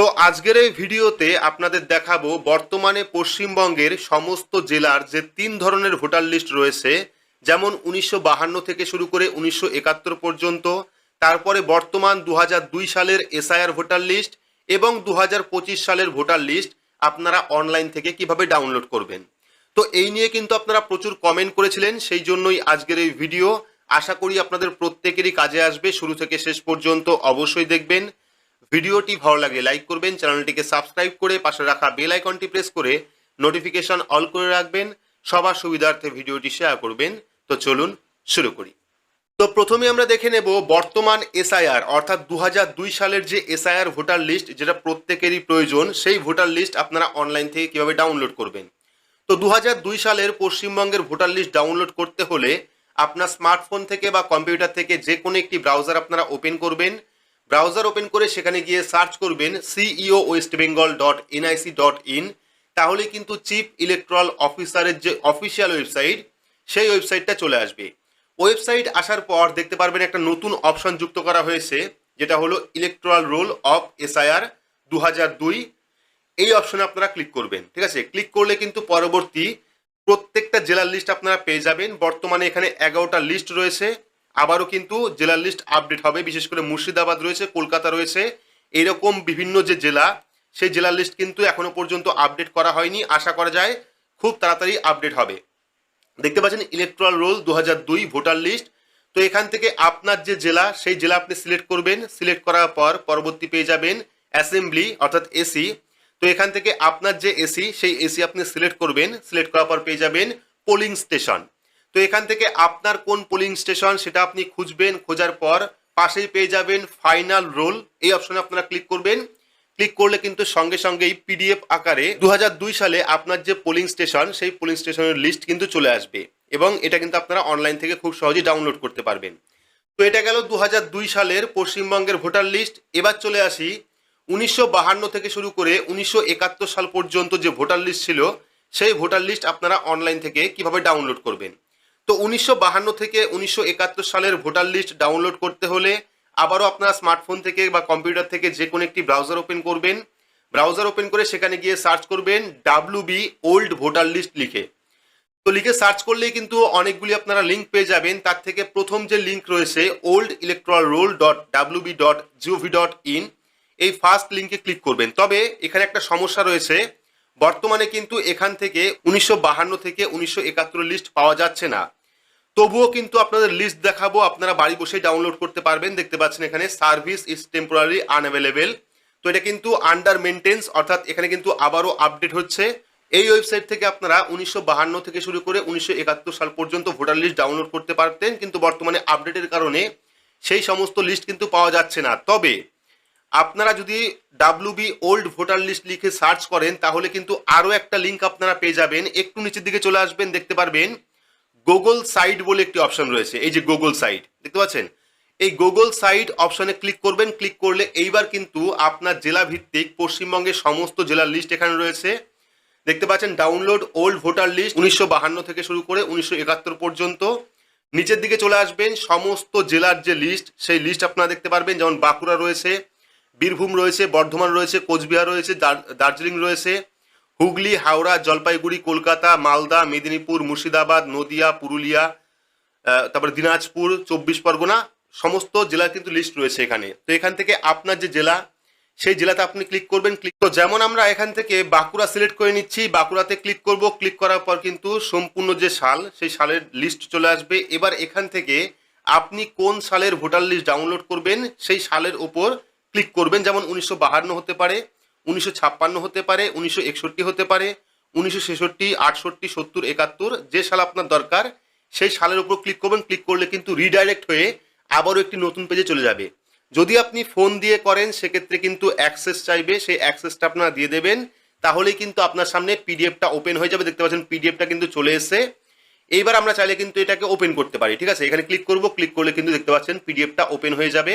তো আজকের এই ভিডিওতে আপনাদের দেখাবো বর্তমানে পশ্চিমবঙ্গের সমস্ত জেলার যে তিন ধরনের ভোটার লিস্ট রয়েছে, যেমন উনিশশো থেকে শুরু করে উনিশশো একাত্তর পর্যন্ত, তারপরে বর্তমান দু সালের এসআইআর ভোটার লিস্ট এবং দু সালের ভোটার লিস্ট আপনারা অনলাইন থেকে কীভাবে ডাউনলোড করবেন। তো এই নিয়ে কিন্তু আপনারা প্রচুর কমেন্ট করেছিলেন, সেই জন্যই আজকের এই ভিডিও। আশা করি আপনাদের প্রত্যেকেরই কাজে আসবে, শুরু থেকে শেষ পর্যন্ত অবশ্যই দেখবেন। ভিডিওটি ভালো লাগলে লাইক করবেন, চ্যানেলটিকে সাবস্ক্রাইব করে পাশে রাখা বেল আইকনটি প্রেস করে নোটিফিকেশন অল করে রাখবেন, সবার সুবিধার্থে ভিডিওটি শেয়ার করবেন। তো চলুন শুরু করি। তো প্রথমে আমরা দেখে নেব বর্তমান এসআইআর অর্থাৎ দু দুই সালের যে এসআইআর ভোটার লিস্ট, যেটা প্রত্যেকেরই প্রয়োজন, সেই ভোটার লিস্ট আপনারা অনলাইন থেকে কীভাবে ডাউনলোড করবেন? তো দু দুই সালের পশ্চিমবঙ্গের ভোটার লিস্ট ডাউনলোড করতে হলে আপনার স্মার্টফোন থেকে বা কম্পিউটার থেকে যে কোনো একটি ব্রাউজার আপনারা ওপেন করবেন। ব্রাউজার ওপেন করে সেখানে গিয়ে সার্চ করবেন CEO West Bengal dot NIC dot in তাহলে কিন্তু চিফ ইলেকট্রাল অফিসারের যে অফিসিয়াল ওয়েবসাইট সেই ওয়েবসাইটটা চলে আসবে। ওয়েবসাইট আসার পর দেখতে পারবেন একটা নতুন অপশন যুক্ত করা হয়েছে, যেটা হলো ইলেকট্রাল রোল অফ এসআইআর দু হাজার দুই। এই অপশনে আপনারা ক্লিক করবেন, ঠিক আছে? ক্লিক করলে কিন্তু পরবর্তী প্রত্যেকটা জেলার লিস্ট আপনারা পেয়ে যাবেন। বর্তমানে এখানে এগারোটা লিস্ট রয়েছে। আবারও কিন্তু জেলার লিস্ট আপডেট হবে। বিশেষ করে মুর্শিদাবাদ রয়েছে, কলকাতা রয়েছে। এরকম বিভিন্ন যে জেলা, সেই জেলার লিস্ট কিন্তু এখনও পর্যন্ত আপডেট করা হয়নি। আশা করা যায় খুব তাড়াতাড়ি আপডেট হবে। দেখতে পাচ্ছেন ইলেকট্রাল রোল দু দুই ভোটার লিস্ট তো এখান থেকে আপনার যে জেলা, সেই জেলা আপনি সিলেক্ট করবেন। সিলেক্ট করার পর পরবর্তী পেয়ে যাবেন অ্যাসেম্বলি অর্থাৎ এসি তো এখান থেকে আপনার যে এসি সেই এসি আপনি সিলেক্ট করবেন। সিলেক্ট করার পর পেয়ে যাবেন পোলিং স্টেশন তো এখান থেকে আপনার কোন পোলিং স্টেশন সেটা আপনি খুঁজবেন, খোঁজার পর পাশেই পেয়ে যাবেন ফাইনাল রোল এই অপশনে আপনারা ক্লিক করবেন। ক্লিক করলে কিন্তু সঙ্গে সঙ্গেই পিডিএফ আকারে দু হাজার দুই সালে আপনার যে পোলিং স্টেশন সেই পোলিং স্টেশনের লিস্ট কিন্তু চলে আসবে এবং এটা কিন্তু আপনারা অনলাইন থেকে খুব সহজেই ডাউনলোড করতে পারবেন। তো এটা গেল দু হাজার দুই সালের পশ্চিমবঙ্গের ভোটার লিস্ট এবার চলে আসি উনিশশো থেকে শুরু করে উনিশশো একাত্তর সাল পর্যন্ত যে ভোটার লিস্ট ছিল, সেই ভোটার লিস্ট আপনারা অনলাইন থেকে কীভাবে ডাউনলোড করবেন? তো উনিশশো থেকে উনিশশো একাত্তর সালের ভোটার লিস্ট ডাউনলোড করতে হলে আবারও আপনারা স্মার্টফোন থেকে বা কম্পিউটার থেকে যে কোনো একটি ব্রাউজার ওপেন করবেন। ব্রাউজার ওপেন করে সেখানে গিয়ে সার্চ করবেন W B old voter list লিখে। তো লিখে সার্চ করলেই কিন্তু অনেকগুলি আপনারা লিঙ্ক পেয়ে যাবেন। তার থেকে প্রথম যে লিঙ্ক রয়েছে old electoral roll dot WB dot GOV dot in এই ফার্স্ট লিঙ্কে ক্লিক করবেন। তবে এখানে একটা সমস্যা রয়েছে। বর্তমানে কিন্তু এখান থেকে উনিশশো থেকে উনিশশো একাত্তর লিস্ট পাওয়া যাচ্ছে না। তবুও কিন্তু আপনাদের লিস্ট দেখাবো, আপনারা বাড়ি বসেই ডাউনলোড করতে পারবেন। দেখতে পাচ্ছেন এখানে সার্ভিস ইজ টেম্পোরারি আনঅ্যাভেলেবেল তো এটা কিন্তু আন্ডার মেনটেন্স অর্থাৎ এখানে কিন্তু আবারও আপডেট হচ্ছে। এই ওয়েবসাইট থেকে আপনারা উনিশশো থেকে শুরু করে উনিশশো একাত্তর সাল পর্যন্ত ভোটার লিস্ট ডাউনলোড করতে পারতেন, কিন্তু বর্তমানে আপডেটের কারণে সেই সমস্ত লিস্ট কিন্তু পাওয়া যাচ্ছে না। তবে আপনারা যদি W B old voter list লিখে সার্চ করেন, তাহলে কিন্তু আরও একটা লিঙ্ক আপনারা পেয়ে যাবেন। একটু নিচের দিকে চলে আসবেন, দেখতে পারবেন। গুগল সাইট বলে একটি অপশন রয়েছে। এই যে গুগল সাইট দেখতে পাচ্ছেন? এই গুগল সাইট অপশনে ক্লিক করবেন ক্লিক করলে এইবার কিন্তু আপনার জেলা ভিত্তিক পশ্চিমবঙ্গের সমস্ত জেলার লিস্ট এখানে রয়েছে। দেখতে পাচ্ছেন ডাউনলোড ওল্ড ভোটার লিস্ট উনিশশো থেকে শুরু করে উনিশশো একাত্তর পর্যন্ত। নিচের দিকে চলে আসবেন, সমস্ত জেলার যে লিস্ট সেই লিস্ট আপনারা দেখতে পারবেন, যেমন বাঁকুড়া রয়েছে, বীরভূম রয়েছে, বর্ধমান রয়েছে, কোচবিহার রয়েছে, দার- দার্জিলিং রয়েছে। হুগলি, হাওড়া, জলপাইগুড়ি, কলকাতা, মালদা, মেদিনীপুর, মুর্শিদাবাদ, নদিয়া, পুরুলিয়া তারপরে দিনাজপুর, চব্বিশ পরগনা, সমস্ত জেলার কিন্তু লিস্ট রয়েছে এখানে। তো এখান থেকে আপনার যে জেলা, সেই জেলাতে আপনি ক্লিক করবেন ক্লিক তো যেমন আমরা এখান থেকে বাঁকুড়া সিলেক্ট করে নিচ্ছি, বাঁকুড়াতে ক্লিক করব ক্লিক করার পর কিন্তু সম্পূর্ণ যে সাল, সেই সালের লিস্ট চলে আসবে। এবার এখান থেকে আপনি কোন সালের ভোটার লিস্ট ডাউনলোড করবেন, সেই সালের ওপর ক্লিক করবেন, যেমন উনিশশো হতে পারে। উনিশশো ছাপ্পান্ন হতে পারে, উনিশশো একষট্টি হতে পারে, উনিশশো ছেষট্টি, আটষট্টি, সত্তর, একাত্তর, যে সাল আপনার দরকার, সেই সালের উপর ক্লিক করবেন ক্লিক করলে কিন্তু রিডাইরেক্ট হয়ে আবারও একটি নতুন পেজে চলে যাবে। যদি আপনি ফোন দিয়ে করেন, সেক্ষেত্রে কিন্তু অ্যাক্সেস চাইবে, সেই অ্যাক্সেসটা আপনারা দিয়ে দেবেন, তাহলেই কিন্তু আপনার সামনে পিডিএফটা ওপেন হয়ে যাবে। দেখতে পাচ্ছেন পিডিএফটা কিন্তু চলে এসে এইবার আমরা চাইলে কিন্তু এটাকে ওপেন করতে পারি, ঠিক আছে? এখানে ক্লিক করব ক্লিক করলে কিন্তু দেখতে পাচ্ছেন পিডিএফটা ওপেন হয়ে যাবে।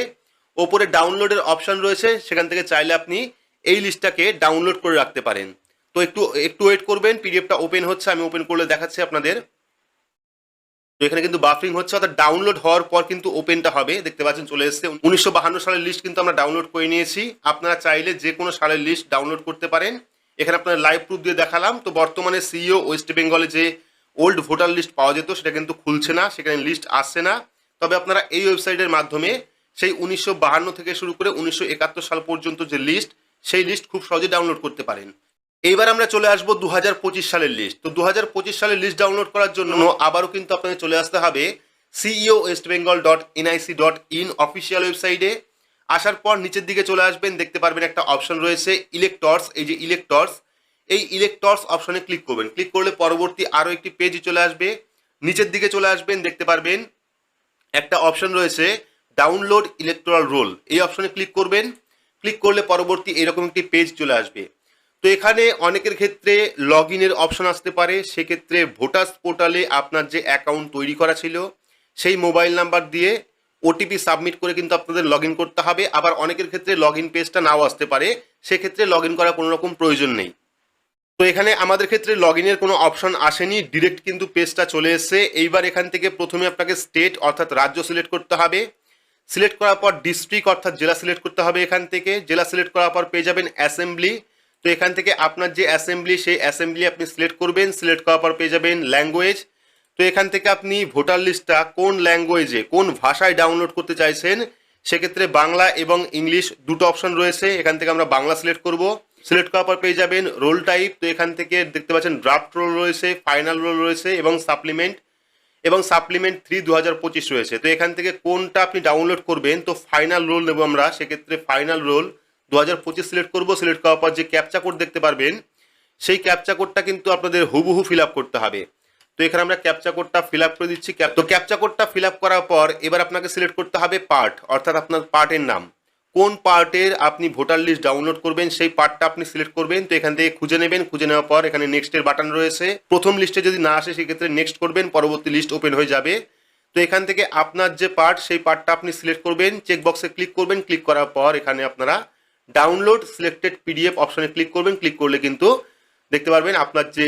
ওপরে ডাউনলোডের অপশন রয়েছে, সেখান থেকে চাইলে আপনি এই লিস্টটাকে ডাউনলোড করে রাখতে পারেন। তো একটু একটু ওয়েট করবেন পিডিএফটা ওপেন হচ্ছে, আমি ওপেন করলে দেখাচ্ছি আপনাদের। তো এখানে কিন্তু বাফরিং হচ্ছে, অর্থাৎ ডাউনলোড হওয়ার পর কিন্তু ওপেনটা হবে। দেখতে পাচ্ছেন চলে এসেছে। উনিশশো সালের লিস্ট কিন্তু আমরা ডাউনলোড করে নিয়েছি। আপনারা চাইলে যে কোনো সালের লিস্ট ডাউনলোড করতে পারেন। এখানে আপনার লাইভ প্রুফ দিয়ে দেখালাম। তো বর্তমানে সিইও ওয়েস্ট বেঙ্গলে যে ওল্ড ভোটার লিস্ট পাওয়া যেত, সেটা কিন্তু খুলছে না, সেখানে লিস্ট আসছে না। তবে আপনারা এই ওয়েবসাইটের মাধ্যমে সেই উনিশশো থেকে শুরু করে উনিশশো একাত্তর সাল পর্যন্ত যে লিস্ট সেই লিস্ট খুব সহজে ডাউনলোড করতে পারেন। এইবার আমরা চলে আসব দু হাজার পঁচিশ সালের লিস্ট তো দু হাজার পঁচিশ সালের লিস্ট ডাউনলোড করার জন্য আবারও কিন্তু আপনাকে চলে আসতে হবে CEO West Bengal dot NIC dot in official ওয়েবসাইটে আসার পর নিচের দিকে চলে আসবেন, দেখতে পারবেন একটা অপশন রয়েছে ইলেক্টর্স এই যে ইলেক্টর্স এই ইলেক্টর্স অপশনে ক্লিক করবেন। ক্লিক করলে পরবর্তী আরও একটি পেজ চলে আসবে। নিচের দিকে চলে আসবেন, দেখতে পারবেন একটা অপশন রয়েছে ডাউনলোড ইলেকট্রাল রোল এই অপশনে ক্লিক করবেন। ক্লিক করলে পরবর্তী এরকম একটি পেজ চলে আসবে। তো এখানে অনেকের ক্ষেত্রে লগ ইনের অপশন আসতে পারে। সেক্ষেত্রে ভোটার্স পোর্টালে আপনার যে অ্যাকাউন্ট তৈরি করা ছিল, সেই মোবাইল নাম্বার দিয়ে ওটিপি সাবমিট করে কিন্তু আপনাদের লগ করতে হবে। আবার অনেকের ক্ষেত্রে লগ ইন পেজটা নাও আসতে পারে। সেক্ষেত্রে লগ ইন করার কোনো রকম প্রয়োজন নেই। তো এখানে আমাদের ক্ষেত্রে লগ ইনের কোনো অপশন আসেনি। ডিরেক্ট কিন্তু পেজটা চলে এসেছে। এইবার এখান থেকে প্রথমে আপনাকে স্টেট অর্থাৎ রাজ্য সিলেক্ট করতে হবে। সিলেক্ট করার পর ডিস্ট্রিক্ট অর্থাৎ জেলা সিলেক্ট করতে হবে এখান থেকে। জেলা সিলেক্ট করার পর পেয়ে যাবেন অ্যাসেম্বলি তো এখান থেকে আপনার যে অ্যাসেম্বলি সেই অ্যাসেম্বলি আপনি সিলেক্ট করবেন। সিলেক্ট করার পর পেয়ে যাবেন ল্যাঙ্গুয়েজ তো এখান থেকে আপনি ভোটার লিস্টটা কোন ল্যাঙ্গুয়েজে কোন ভাষায় ডাউনলোড করতে চাইছেন, সেক্ষেত্রে বাংলা এবং ইংলিশ দুটো অপশন রয়েছে। এখান থেকে আমরা বাংলা সিলেক্ট করব। সিলেক্ট করার পর পেয়ে যাবেন রোল টাইপ তো এখান থেকে দেখতে পাচ্ছেন ড্রাফট রোল রয়েছে ফাইনাল রোল রয়েছে এবং সাপ্লিমেন্ট এবং সাপ্লিমেন্ট থ্রি দু হাজার পঁচিশ রয়েছে। তো এখান থেকে কোনটা আপনি ডাউনলোড করবেন, তো ফাইনাল রোল নেব আমরা। সেক্ষেত্রে ফাইনাল রোল দু হাজার পঁচিশ সিলেক্ট করব। সিলেক্ট করার পর যে ক্যাপচা কোড দেখতে পারবেন, সেই ক্যাপচা কোডটা কিন্তু আপনাদের হুবহু ফিল আপ করতে হবে। তো এখানে আমরা ক্যাপচা কোডটা ফিল আপ করে দিচ্ছি। তো ক্যাপচা কোডটা ফিল আপ করার পর এবার আপনাকে সিলেক্ট করতে হবে পার্ট অর্থাৎ আপনার পার্টের নাম। কোন পার্টের আপনি ভোটার লিস্ট ডাউনলোড করবেন, সেই পার্টটা আপনি সিলেক্ট করবেন, তো এখান থেকে খুঁজে নেবেন, খুঁজে নেওয়ার পর এখানে নেক্সটের বাটন রয়েছে। প্রথম লিস্টে যদি না আসে, সেক্ষেত্রে নেক্সট করবেন, পরবর্তী লিস্ট ওপেন হয়ে যাবে। তো এখান থেকে আপনার যে পার্ট সেই পার্টটা আপনি সিলেক্ট করবেন চেক বক্সে ক্লিক করবেন ক্লিক করার পর এখানে আপনারা ডাউনলোড সিলেক্টেড পিডিএফ অপশনে ক্লিক করবেন ক্লিক করলে কিন্তু দেখতে পারবেন আপনার যে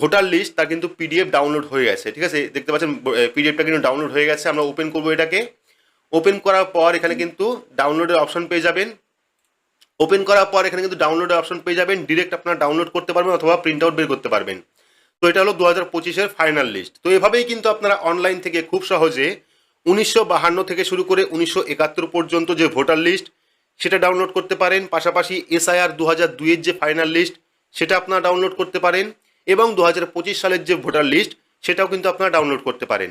ভোটার লিস্ট তার কিন্তু পিডিএফ ডাউনলোড হয়ে গেছে, ঠিক আছে? দেখতে পাচ্ছেন পিডিএফটা কিন্তু ডাউনলোড হয়ে গেছে, আমরা ওপেন করব এটাকে। ওপেন করার পর এখানে কিন্তু ডাউনলোডের অপশন পেয়ে যাবেন। ওপেন করার পর এখানে কিন্তু ডাউনলোডের অপশন পেয়ে যাবেন। ডিরেক্ট আপনারা ডাউনলোড করতে পারবেন অথবা প্রিন্ট আউট বের করতে পারবেন। তো এটা হলো দু হাজার পঁচিশের ফাইনাল লিস্ট তো এভাবেই কিন্তু আপনারা অনলাইন থেকে খুব সহজে উনিশশো বাহান্ন থেকে শুরু করে উনিশশো একাত্তর পর্যন্ত যে ভোটার লিস্ট সেটা ডাউনলোড করতে পারেন। পাশাপাশি এসআইআর দু হাজার দুইয়ের যে ফাইনাল লিস্ট সেটা আপনারা ডাউনলোড করতে পারেন। এবং দু হাজার পঁচিশ সালের যে ভোটার লিস্ট সেটাও কিন্তু আপনারা ডাউনলোড করতে পারেন।